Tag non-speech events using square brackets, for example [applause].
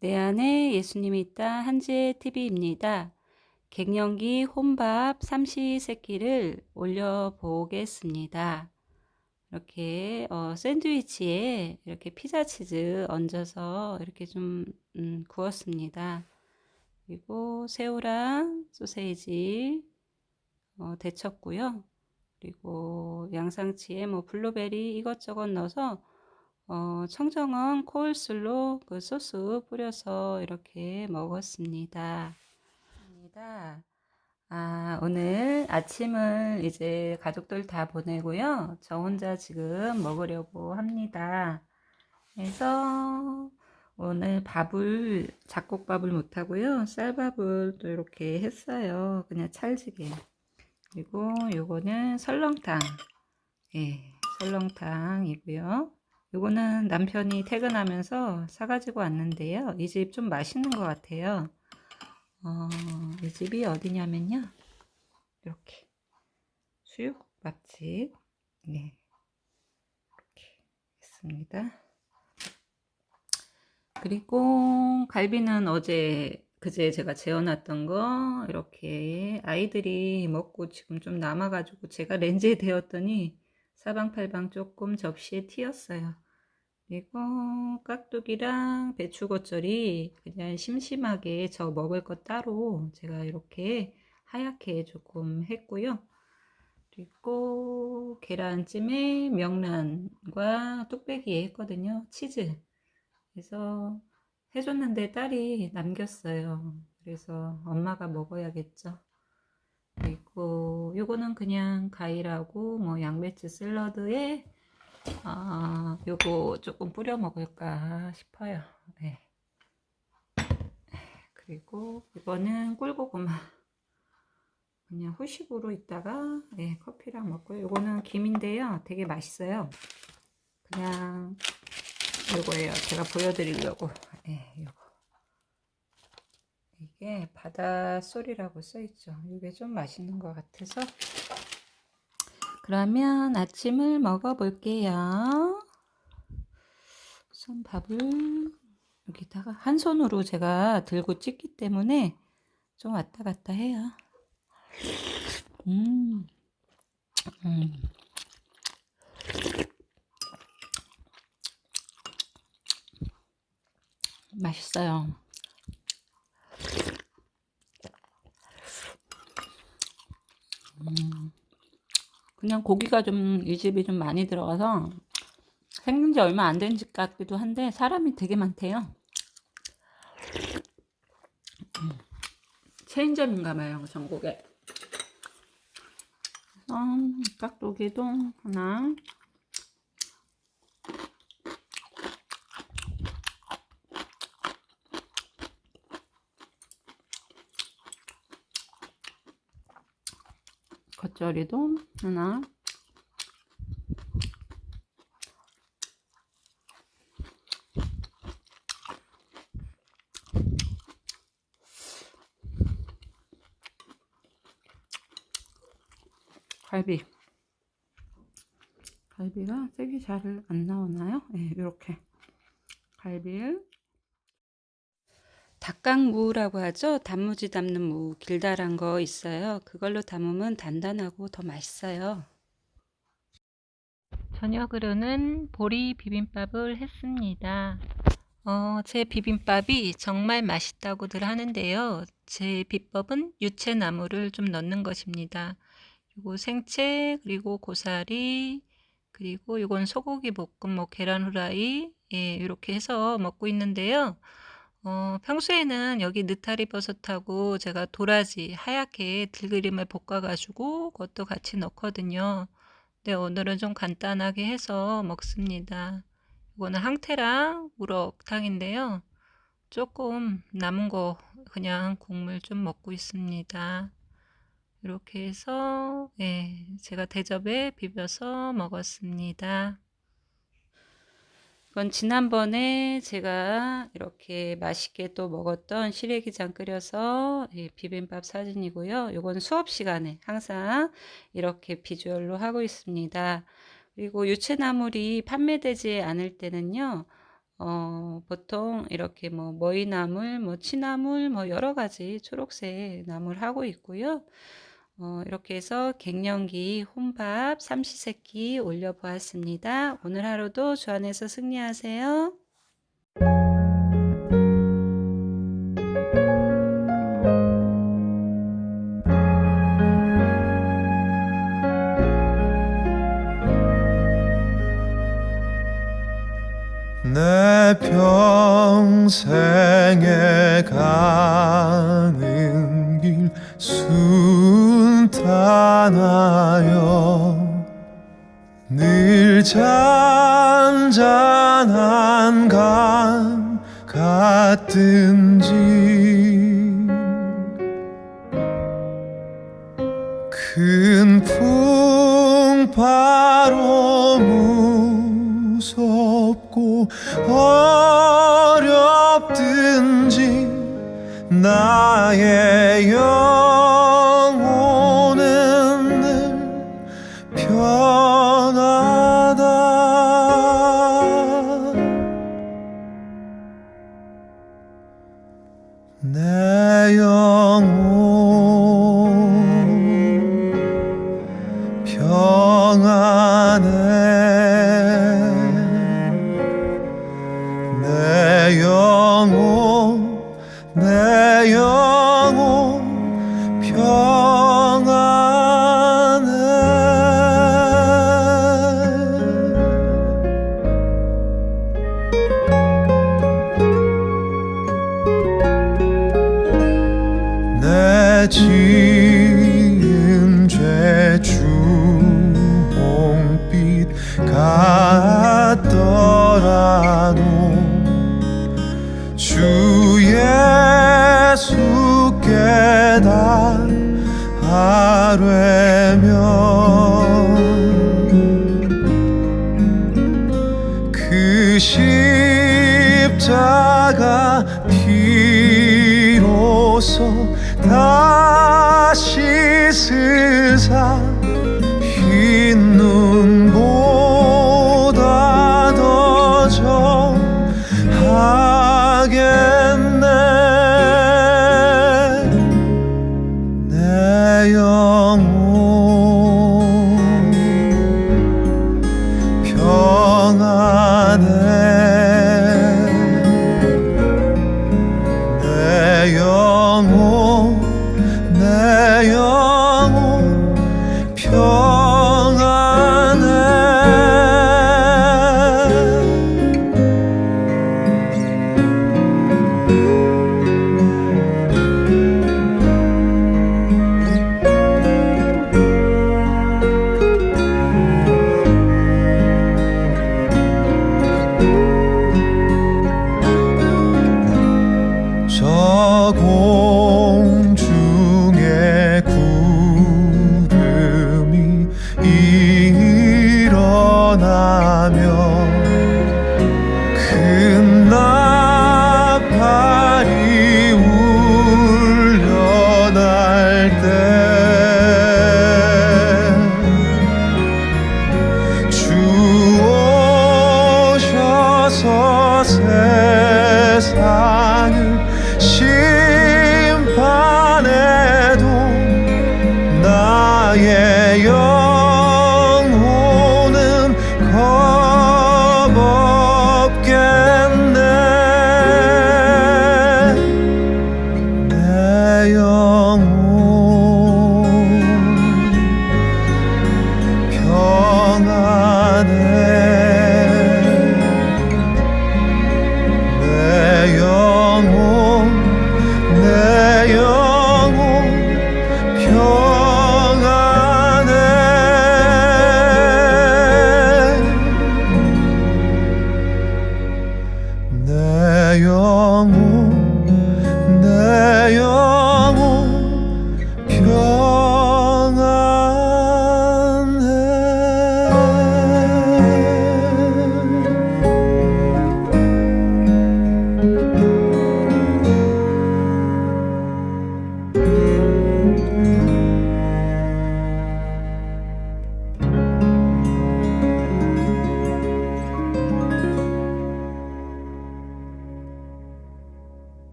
내 안에 예수님이 있다 한지의 TV입니다. 갱년기 혼밥 삼시세끼를 올려보겠습니다. 이렇게 어, 샌드위치에 이렇게 피자 치즈 얹어서 이렇게 좀 음, 구웠습니다. 그리고 새우랑 소세지 어, 데쳤고요. 그리고 양상치에 뭐 블루베리 이것저것 넣어서 어, 청정원 코울슬로 그 소스 뿌려서 이렇게 먹었습니다. 아, 오늘 아침을 이제 가족들 다 보내고요. 저 혼자 지금 먹으려고 합니다. 그래서 오늘 밥을 잡곡밥을 못하고요. 쌀밥을 또 이렇게 했어요. 그냥 찰지게. 그리고 요거는 설렁탕. 예, 설렁탕이고요. 요거는 남편이 퇴근하면서 사가지고 왔는데요. 이 집 좀 맛있는 것 같아요. 어, 이 집이 어디냐면요. 이렇게 수육 맛집. 네. 이렇게 있습니다. 그리고 갈비는 어제 그제 제가 재워놨던 거 이렇게 아이들이 먹고 지금 좀 남아가지고 제가 [laughs] 렌즈에 데웠더니 사방팔방 조금 접시에 튀었어요. 그리고 깍두기랑 배추 겉절이 그냥 심심하게 저 먹을 것 따로 제가 이렇게 하얗게 조금 했고요. 그리고 계란찜에 명란과 뚝배기 했거든요. 치즈. 그래서 해줬는데 딸이 남겼어요. 그래서 엄마가 먹어야겠죠. 그리고 요거는 그냥 과일하고 뭐 양배추 샐러드에 아 요거 조금 뿌려 먹을까 싶어요. 네. 그리고 이거는 꿀고구마 그냥 후식으로 있다가 네, 커피랑 먹고요. 요거는 김인데요. 되게 맛있어요. 그냥 요거예요. 제가 보여드리려고. 네, 요거. 이게 바닷소리라고 써있죠. 이게 좀 맛있는 것 같아서. 그러면 아침을 먹어볼게요. 우선 밥을 여기다가 한 손으로 제가 들고 찍기 때문에 좀 왔다 갔다 해요. 음, 음. 맛있어요. 그냥 고기가 좀 이 집이 좀 많이 들어가서 생긴 지 얼마 안 된 집 같기도 한데 사람이 되게 많대요. 음, 체인점인가 봐요, 전국에. 음, 깍두기도 하나. 겉절이도 하나. 갈비. 갈비가 색이 잘안 나오나요? 네, 이렇게. 갈비. 닭강무라고 하죠. 단무지 담는 무 길다란 거 있어요. 그걸로 담으면 단단하고 더 맛있어요. 저녁으로는 보리 비빔밥을 했습니다. 어, 제 비빔밥이 정말 맛있다고들 하는데요. 제 비법은 유채나무를 좀 넣는 것입니다. 요거 생채, 그리고 고사리, 그리고 요건 소고기 볶음, 뭐 계란 후라이, 예, 이렇게 해서 먹고 있는데요. 어, 평소에는 여기 느타리 버섯하고 제가 도라지 하얗게 들기름을 볶아가지고 그것도 같이 넣거든요. 네, 오늘은 좀 간단하게 해서 먹습니다. 이거는 항태랑 우럭탕인데요. 조금 남은 거 그냥 국물 좀 먹고 있습니다. 이렇게 해서 예, 제가 대접에 비벼서 먹었습니다. 이건 지난번에 제가 이렇게 맛있게 또 먹었던 시래기장 끓여서 예, 비빔밥 사진이고요. 이건 수업 시간에 항상 이렇게 비주얼로 하고 있습니다. 그리고 유채나물이 판매되지 않을 때는요. 어, 보통 이렇게 뭐 머이나물, 뭐 치나물, 뭐 여러 가지 초록색 나물 하고 있고요. 어, 이렇게 해서 갱년기 혼밥 삼시세끼 올려보았습니다. 오늘 하루도 주 안에서 승리하세요. 내 평생에 가는 잔잔한 감 같든지 큰 풍파로 무섭고 어렵든지 나의 영 long